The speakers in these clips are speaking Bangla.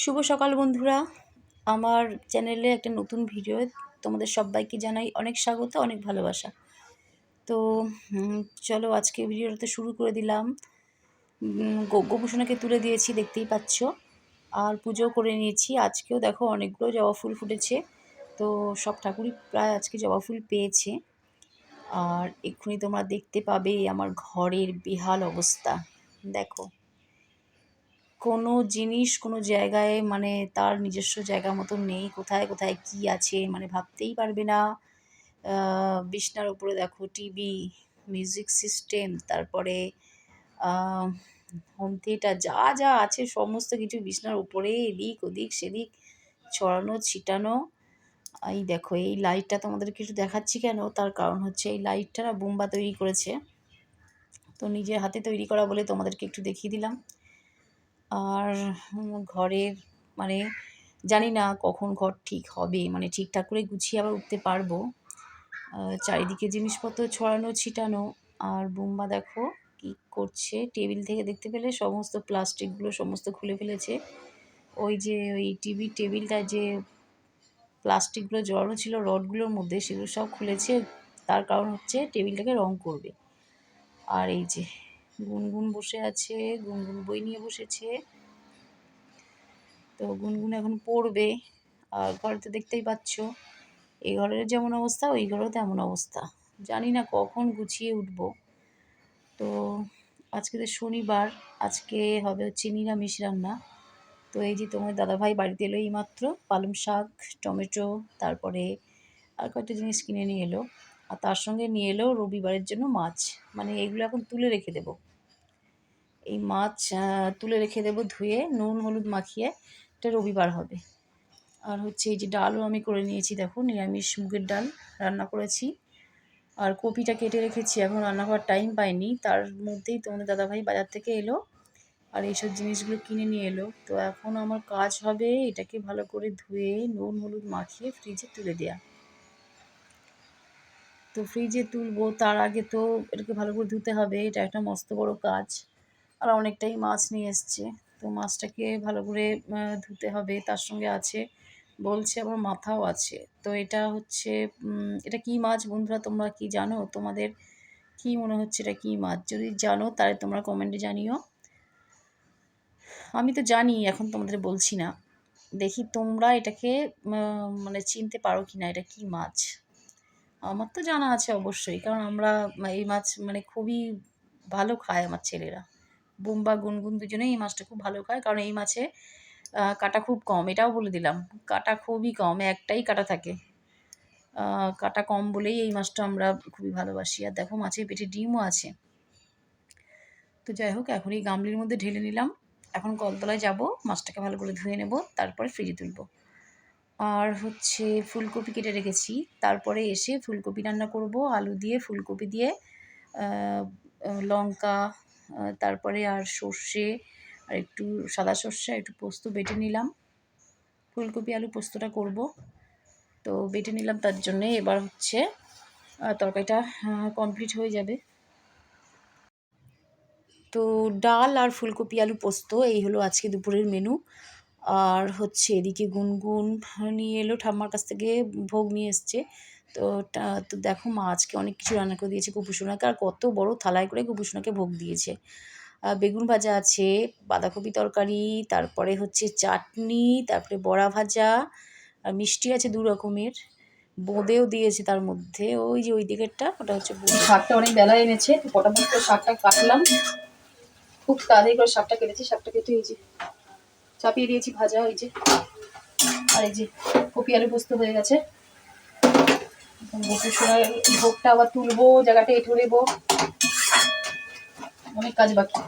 শুভ সকাল বন্ধুরা। আমার চ্যানেলে একটা নতুন ভিডিও তোমাদের সবাইকে জানাই অনেক স্বাগত, অনেক ভালোবাসা। তো চলো আজকে ভিডিওটা শুরু করে দিলাম। গোপুসোনাকে তুলে দিয়েছি, দেখতেই পাচ্ছ। আর পুজো করে নিয়েছি। আজকেও দেখো অনেকগুলো জবা ফুল ফুটেছে। তো, সব ঠাকুরই প্রায় আজকে জবা ফুল পেয়েছে। আর এক্ষুনি তোমরা দেখতে পাবে আমার ঘরের বেহাল অবস্থা। দেখো। কোনো জিনিস কোনো জায়গায় মানে তার নিজস্ব জায়গা মতো নেই। কোথায় কোথায় কি আছে মানে ভাবতেই পারবে না। বিছনার উপরে দেখো টিভি, মিউজিক সিস্টেম, তারপরে হোম থিয়েটার যা যা আছে সমস্ত কিছু বিছনার উপরে, এদিক ওদিক, সেদিক, ছড়ানো, ছিটানো। এই দেখো, এই লাইটটা তোমাদেরকে একটু দেখাচ্ছি কেন? তার কারণ হচ্ছে এই লাইটটা না বুম্বা তৈরি করেছে। তো নিজের হাতে তৈরি করা বলে তোমাদেরকে একটু দেখিয়ে দিলাম। আর ঘরের মানে জানি না কখন ঘর ঠিক হবে মানে ঠিকঠাক করে গুছিয়ে আবার উঠতে পারব। চারিদিকে জিনিসপত্র ছড়ানো, ছিটানো, আর বুম্বা দেখো কি করছে। টেবিল থেকে দেখতে পেলে সমস্ত প্লাস্টিকগুলো সমস্ত খুলে ফেলেছে। ওই যে, ওই টিভি টেবিলটা যে প্লাস্টিকগুলো জড়ানো ছিল রডগুলোর মধ্যে, সেগুলো সব খুলেছে। তার কারণ হচ্ছে টেবিলটাকে রং করবে। আর এই যে গুনগুন বসে আছে, গুনগুন বই নিয়ে বসেছে। তো গুনগুন এখন পড়বে, আর ঘরে তো দেখতেই পাচ্ছ, এই ঘরের যেমন অবস্থা, ওই ঘরেও তেমন অবস্থা। জানি না কখন গুছিয়ে উঠব। তো আজকে তো শনিবার, আজকে হবে হচ্ছে নিরামিষ রান্না। তো এই যে তোমার দাদাভাই বাড়িতে এলো এই মাত্র পালং শাক, টমেটো, তারপরে আর কয়েকটা জিনিস কিনে নিয়ে এলো। আর তার সঙ্গে নিয়ে এলো রবিবারের জন্য মাছ। মানে এগুলো এখন তুলে রেখে দেবো। এই মাছ তুলে রেখে দেবো ধুয়ে, নুন হলুদ মাখিয়ে, এটা রবিবার হবে। আর হচ্ছে এই যে ডালও আমি করে নিয়েছি, দেখো, নিরামিষ মুগের ডাল রান্না করেছি। আর কপিটা কেটে রেখেছি, এখন রান্না করার টাইম পাইনি। তার মধ্যেই তোমাদের দাদাভাই বাজার থেকে এলো আর এইসব জিনিসগুলো কিনে নিয়ে এলো। তো এখন আমার কাজ হবে এটাকে ভালো করে ধুয়ে, নুন হলুদ মাখিয়ে ফ্রিজে তুলে দেওয়া তো ফ্রিজে তুলবো, তার আগে তো এটাকে ভালো করে ধুতে হবে, এটা একটা মস্ত বড় কাজ। আর অনেকটাই মাছ নিয়ে এসছে। তো মাছটাকে ভালো করে ধুতে হবে। তার সঙ্গে আছে, বলছে আবার মাথাও আছে। তো এটা হচ্ছে এটা কি মাছ বন্ধুরা, তোমরা কি জানো? তোমাদের কি মনে হচ্ছে এটা কি মাছ? যদি জানো, তাহলে তোমরা কমেন্টে জানিও। আমি তো জানি, এখন তোমাদের বলছি না। দেখি তোমরা এটাকে মানে চিনতে পারো কি না এটা কি মাছ? আমার তো জানা আছে অবশ্যই, কারণ আমরা এই মাছ মানে খুবই ভালো খায় আমার ছেলেরা। বুম্বা, গুনগুন দুজনেই এই মাছটা খুব ভালো খায়। কারণ এই মাছে কাটা খুব কম, এটাও বলে দিলাম। কাটা খুবই কম, একটাই কাটা থাকে। কাটা কম বলেই এই মাছটা আমরা খুবই ভালোবাসি। আর দেখো, মাছের পেটে ডিমও আছে। তো যাই হোক, এখন এই গামলির মধ্যে ঢেলে নিলাম। এখন কলতলায় যাব, মাছটাকে ভালো করে ধুয়ে নেব, তারপরে ফ্রিজে তুলবো। আর হচ্ছে ফুলকপি কেটে রেখেছি। তারপরে এসে ফুলকপি রান্না করব, আলু দিয়ে, ফুলকপি দিয়ে লঙ্কা তারপরে আর সর্ষে, আর একটু সাদা সর্ষে, একটু পোস্ত বেটে নিলাম। ফুলকপি, আলু পোস্তটা করব। তো বেটে নিলাম, তার জন্যে এবার হচ্ছে তরকারিটা কমপ্লিট হয়ে যাবে। তো ডাল আর ফুলকপি, আলু পোস্ত, এই হলো আজকে দুপুরের মেনু। আর হচ্ছে এদিকে গুনগুন নিয়ে এলো, ঠাম্মার কাছ থেকে ভোগ নিয়ে এসছে। তো টা- তো দেখো মা আজকে অনেক কিছু রান্না করে দিয়েছে কুপুসোনাকে আর কত বড় থালায় করে কুপুসোনাকে ভোগ দিয়েছে। বেগুন ভাজা আছে, বাঁধাকপি তরকারি, তারপরে হচ্ছে চাটনি, তারপরে বড়া ভাজা আর মিষ্টি আছে দু রকমের, বোঁদেও দিয়েছে তার মধ্যে, ওই যে ওই দিকেরটা, ওটা হচ্ছে শাকটা অনেক বেলা এনেছে, তো ফটাফট করে শাকটা কাটলাম। খুব তাড়াতাড়ি করে শাকটা কেটেছি, শাকটা কেটে এই যে চাপিয়ে দিয়েছি ভাজা ওই যে, আর এই যে কপি আলু পোস্ত হয়ে গেছে। শোনার ভোগটা আবার তুলবো, জায়গাটা এঁটো দেবো অনেক কাজ বাকি।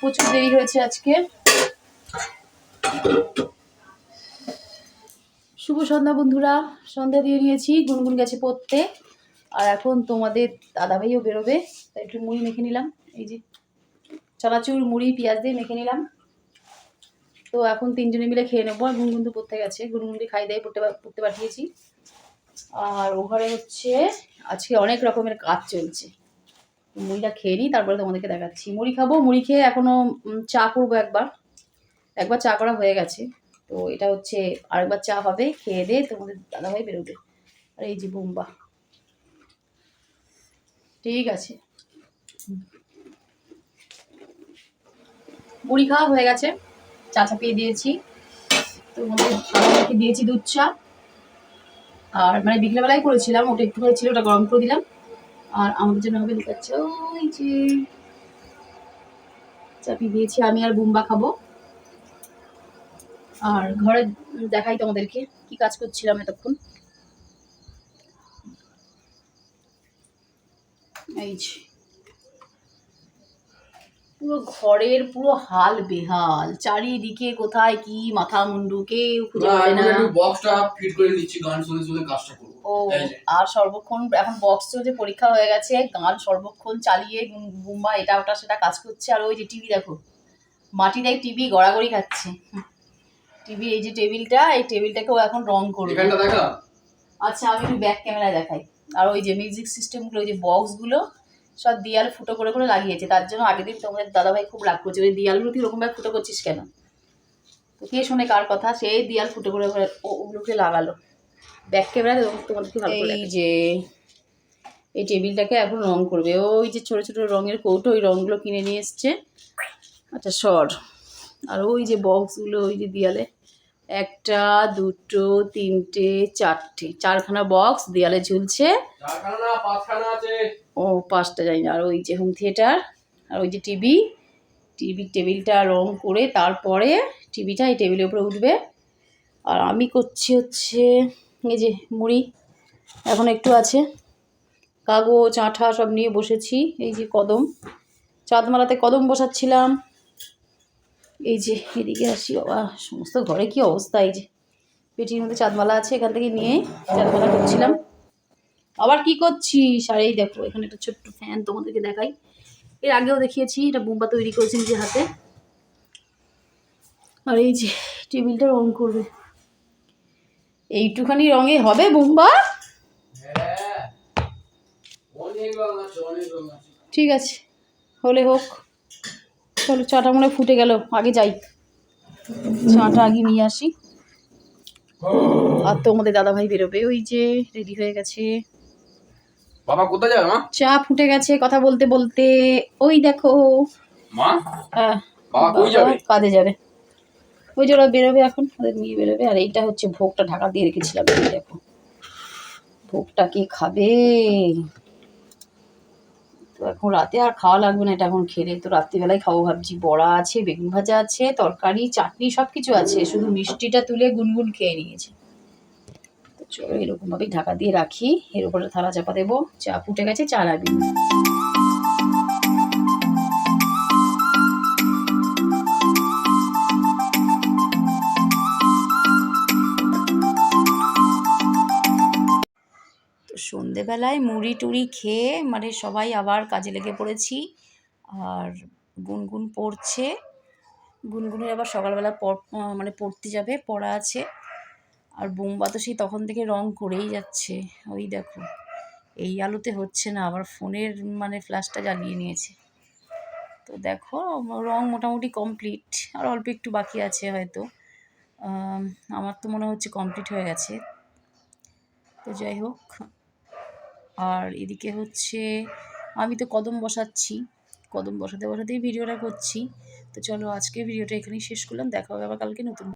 প্রচুর দেরি হয়েছে আজকে। শুভ সন্ধ্যা বন্ধুরা। সন্ধ্যা দিয়ে নিয়েছি, গুনগুন গেছে পড়তে। আর এখন তোমাদের দাদাভাইও বেরোবে, তাই একটু মুড়ি মেখে নিলাম। এই যে চানাচুর, মুড়ি, পেঁয়াজ দিয়ে মেখে নিলাম। তো এখন তিনজনে মিলে খেয়ে নেব। আর গুনগুন তো পড়তে গেছে। গুনগুনকে খাই দেয়, পড়তে পড়তে পাঠিয়েছি। আর ও ঘরে হচ্ছে আজকে অনেক রকমের কাজ চলছে। মুড়িটা খেয়ে নিই তারপরে তোমাদেরকে দেখাচ্ছি। মুড়ি খাব মুড়ি খেয়ে এখনও উম, চা করব একবার। একবার চা করা হয়ে গেছে। তো এটা হচ্ছে আরেকবার চা হবে খেয়ে দিয়ে তোমাদের দাদাভাই বেরোবে। আর এই যে বোম্বা। ঠিক আছে। মুড়ি খাওয়া হয়ে গেছে। চা চাপিয়ে দিয়েছি। তো দিয়েছি দুধ চা। আর মানে বিকেলবেলায় করেছিলাম, ওটা একটু ছিল, ওটা গরম করে দিলাম। আর আমাদের জন্য হবে লুকাচ্ছে ওই যে চাপি দিয়েছি, আমি আর বুম্বা খাব। আর ঘরে দেখাই তোমাদেরকে, কি কাজ করছিলাম এতক্ষণ। এই যে পুরো ঘরের পুরো হাল বেহাল। চারিদিকে কোথায় কি মাথা মুন্ডু কেউ খুঁজে না বক্সটা ফিট করে নিচ্ছি গান শুনে শুনে কাজটা করব। ও আর সর্বক্ষণ এখন বক্স চলছে পরীক্ষা হয়ে গেছে গান সর্বক্ষণ চালিয়ে গুম্বা এটা ওটা সেটা কাজ করছে। আর ওই যে টিভি দেখো মাটি দেয় টিভি গড়াগড়ি খাচ্ছে। টিভি এই যে টেবিলটা এই টেবিলটাকেও এখন রং করবে। আচ্ছা আমি একটু ব্যাক ক্যামেরা দেখাই। আর ওই যে মিউজিক সিস্টেমগুলো ওই যে বক্সগুলো সব দেয়ালে ফুটো করে করে লাগিয়েছে তার জন্য আগের দিন তোমাদের দাদাভাই খুব রাগ করছে ওই দেয়ালগুলো তুই ওরকমভাবে ফুটো করছিস কেন? তো কে শোনে কার কথা সেই দেয়াল ফুটো করে করে ও- ওগুলোকে লাগালো। ব্যাক ক্যামেরা তোমাদেরকে ভালো এই যে এই টেবিলটাকে এখন রং করবে। ওই যে ছোট ছোট রঙের কৌটো ওই রঙগুলো কিনে নিয়ে এসছে। আচ্ছা সর। আর ওই যে বক্সগুলো ওই যে দেয়ালে একটা দুটো তিনটে চারটে চারখানা বক্স দেয়ালে ঝুলছে। চারখানা না পাঁচখানা আছে। ও পাঁচটা জানি না, আর ওই যে হোম থিয়েটার আর ওই যে টিভি টিভির টেবিলটা রং করে তারপরে টিভিটা এই টেবিলের উপরে উঠবে। আর আমি করছি হচ্ছে, এই যে মুড়ি, এখন একটু আছে। কাগজ, আঠা সব নিয়ে বসেছি, এই যে কদম। চাঁদমালাতে কদম বসাচ্ছিলাম। এই যে এদিকে আসি, বাবা, সমস্ত ঘরে কি অবস্থা, এই যে। পেটির মধ্যে চাঁদমালা আছে, এখান থেকে নিয়ে চাঁদমালা করছিলাম। আবার কি করছিস? আর এই দেখো, এখানে একটা ছোট্ট ফ্যান তোমাদেরকে দেখাই। এর আগেও দেখিয়েছি, এটা বুম্বা তৈরি করেছি নিজের হাতে। আর এই যে, টেবিলটা রং করবে। এইটুখানি রঙে হবে বুম্বা? ঠিক আছে, হলে হোক। চলো, চাটা মনে ফুটে গেল, আগে যাই। চাটা আগে নিয়ে আসি। আর তোমাদের দাদাভাই বেরোবে, ওই যে রেডি হয়ে গেছে। বাবা কোথায় যাবে মা? চা ফুটে গেছে কথা বলতে বলতে। ওই দেখো। মা? বাবা কই যাবে? কাজে যাবে। ওই যে ওরা বেরোবে এখন ওদের নিয়ে বেরোবে। আর এইটা হচ্ছে ভোগটা ঢাকা দিয়ে রেখেছিলাম এই দেখো। ভোগটা কে খাবে? তো এখন রাতে আর খাওয়া লাগবে না এটা এখন খেলে। তো রাত্রিবেলায় খাব ভাবছি। বড়া আছে বেগুন ভাজা আছে তরকারি চাটনি সব কিছু আছে। শুধু মিষ্টিটা তুলে গুনগুন খেয়ে নিয়েছে। চলো এরকমভাবেই ঢাকা দিয়ে রাখি। এর উপরে থালা চাপা দেবো। চা ফুটে গেছে, চা লাগবে সন্ধেবেলায় মুড়ি টুড়ি খেয়ে মানে সবাই আবার কাজে লেগে পড়েছি। আর গুনগুন পড়ছে। গুনগুনের আবার সকালবেলা মানে পড়তে যাবে, পড়া আছে। আর বোম্বা তো সেই তখন থেকে রং করেই যাচ্ছে। ওই দেখো, এই আলোতে হচ্ছে না, আবার ফোনের মানে ফ্ল্যাশটা জ্বালিয়ে নিয়েছে। তো দেখো, রং মোটামুটি কমপ্লিট আর অল্প একটু বাকি আছে হয়তো। আমার তো মনে হচ্ছে কমপ্লিট হয়ে গেছে। তো যাই হোক, আর এদিকে হচ্ছে, আমি তো কদম বসাচ্ছি। কদম বসাতে বসাতেই ভিডিওটা করছি। তো চলো আজকে ভিডিওটা এখানেই শেষ করলাম, দেখা হবে আবার কালকে নতুন